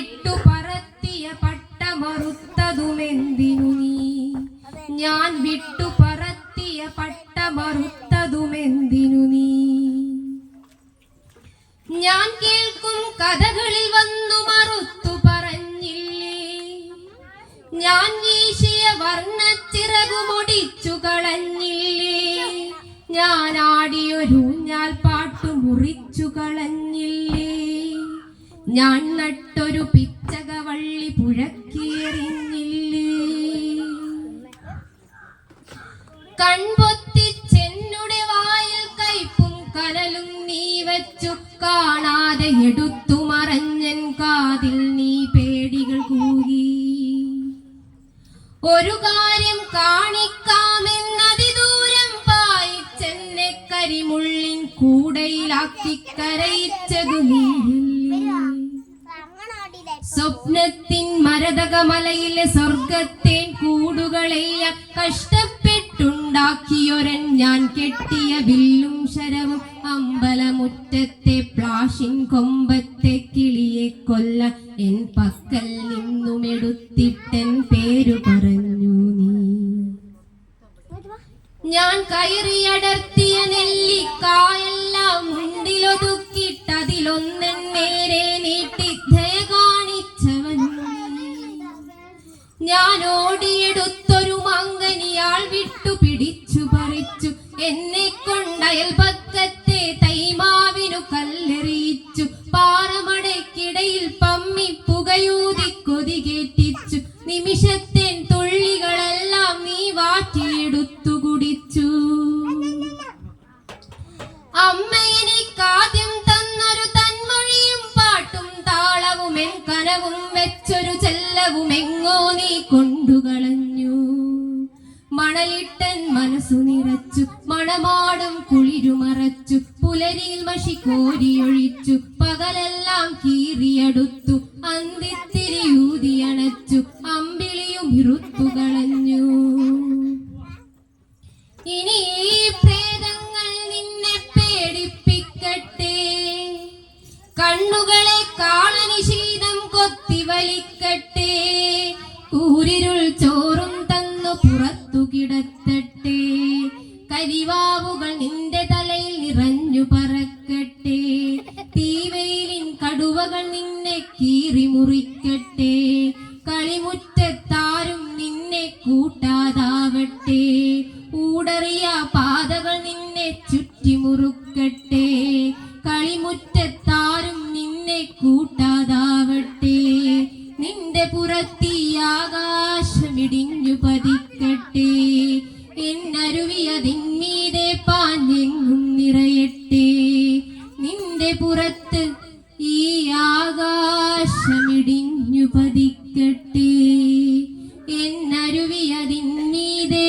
വിട്ടു പറത്തിയ പട്ടമറുത്തതുമെന്തിനു നീ ഞാൻ വിട്ടു പറത്തിയ പട്ടമറുത്തതുമെന്തിനു നീ ഞാൻ കേൾക്കും കഥകളിൽ വന്നു മറുത്തു പറഞ്ഞില്ലേ? ഞാൻ വീശിയ വർണച്ചിറകുമൊടിച്ചു കളഞ്ഞില്ലേ? ഞാൻ ആടിയൊരു ഞാൻ പാട്ടു മുറിച്ചു കളഞ്ഞില്ലേ? ഞാൻ നട്ടൊരു പിച്ചകവള്ളി പുഴക്കേറിഞ്ഞില്ലേ കൺപൊത്തിച്ചെന്നുടെ വായിൽ കയ്പും കനലും നീ വച്ചു കാണാതെ എടുത്തു മറഞ്ഞൻ കാതിൽ നീ പേടികൾ കൂകി. ഒരു കാര്യം കാണിക്കാമെന്നതിദൂരം പായിച്ചെന്നെ കരിമുള്ളിൻ കൂടയിലാക്കി കരയിച്ചതു നീയല്ലേ സ്വപ്നത്തിൻ മരതകമലയിലെ സ്വർഗത്തേൻ കൂടുകളെ കഷ്ടപ്പെട്ടുണ്ടാക്കിയൊരൻ ഞാൻ കെട്ടിയ വില്ലും ശരവും അമ്പലമുറ്റത്തെ പ്ലാഷിൻ കൊമ്പത്തെ കിളിയെ കൊല്ല എൻ പക്കൽ നിന്നും എടുത്തിട്ടൻ പേരു പറഞ്ഞു നീ. ഞാൻ കയറിയടർത്തിയ നെല്ലിക്കായെല്ലാം മുണ്ടിലൊതുക്കിട്ടതിലൊന്നൻ പാറമടയ്ക്കിടയിൽ പമ്മി പുകയൂതി കൊതികേറ്റിച്ചു. നിമിഷത്തേൻ തുള്ളികളെല്ലാം നീ വാറ്റിയെടുത്തു കുടിച്ചു. അമ്മ എനിക്കാദ്യം തന്നൊരു തന്മൊഴിയും പാട്ടും താളവും എൻ കനവും വെച്ചൊരു ചെല്ലവും എങ്ങോ നീ കൊണ്ടുകളഞ്ഞു. മണലിട്ടൻ മനസ്സു നിറച്ചു. മണമാടും കുളിരുമറച്ചു പുലരിയിൽ മഷി കോരിയൊഴിച്ചു പകലെല്ലാം കീറിയെടുത്തു അന്തിത്തിരിയൂതി അണച്ചു അമ്പിളിയും ഇറുത്തു കളഞ്ഞു. ഇനി പ്രേതങ്ങൾ നിന്നെ പേടിപ്പിക്കട്ടെ. കണ്ണുകളെ കാളനിശീതം കൊത്തി വലിക്കട്ടെ. കൂരിരുൾ ചോറും തന്നു പുറത്തു കിടത്തട്ടെ. കരിവാവുകൾ നിന്റെ തലയിൽ നിറഞ്ഞു പറക്കട്ടെ. തീവെയിലിൻ കടുവകൾ നിന്നെ കീറി മുറിക്കട്ടെ. കളിമുറ്റത്താരും നിന്നെ കൂട്ടാതാവട്ടെ. ഊടറിയ പാതകൾ നിന്നെ ചുറ്റിമുറുക്കട്ടെ കളിമുറ്റത്താരും നിന്നെ കൂട്ടാതാവട്ടെ. നിന്റെ പുറത്തീ ആകാശമിടിഞ്ഞു പതിക്കട്ടെ. അതിന്മീതെ പാഞ്ഞെങ്ങും നിറയട്ടെ. നിന്റെ പുറത്ത് ഈ ആകാശമിടിഞ്ഞു പതിക്കട്ടെ. എന്നരുവി അതിന്മീതെ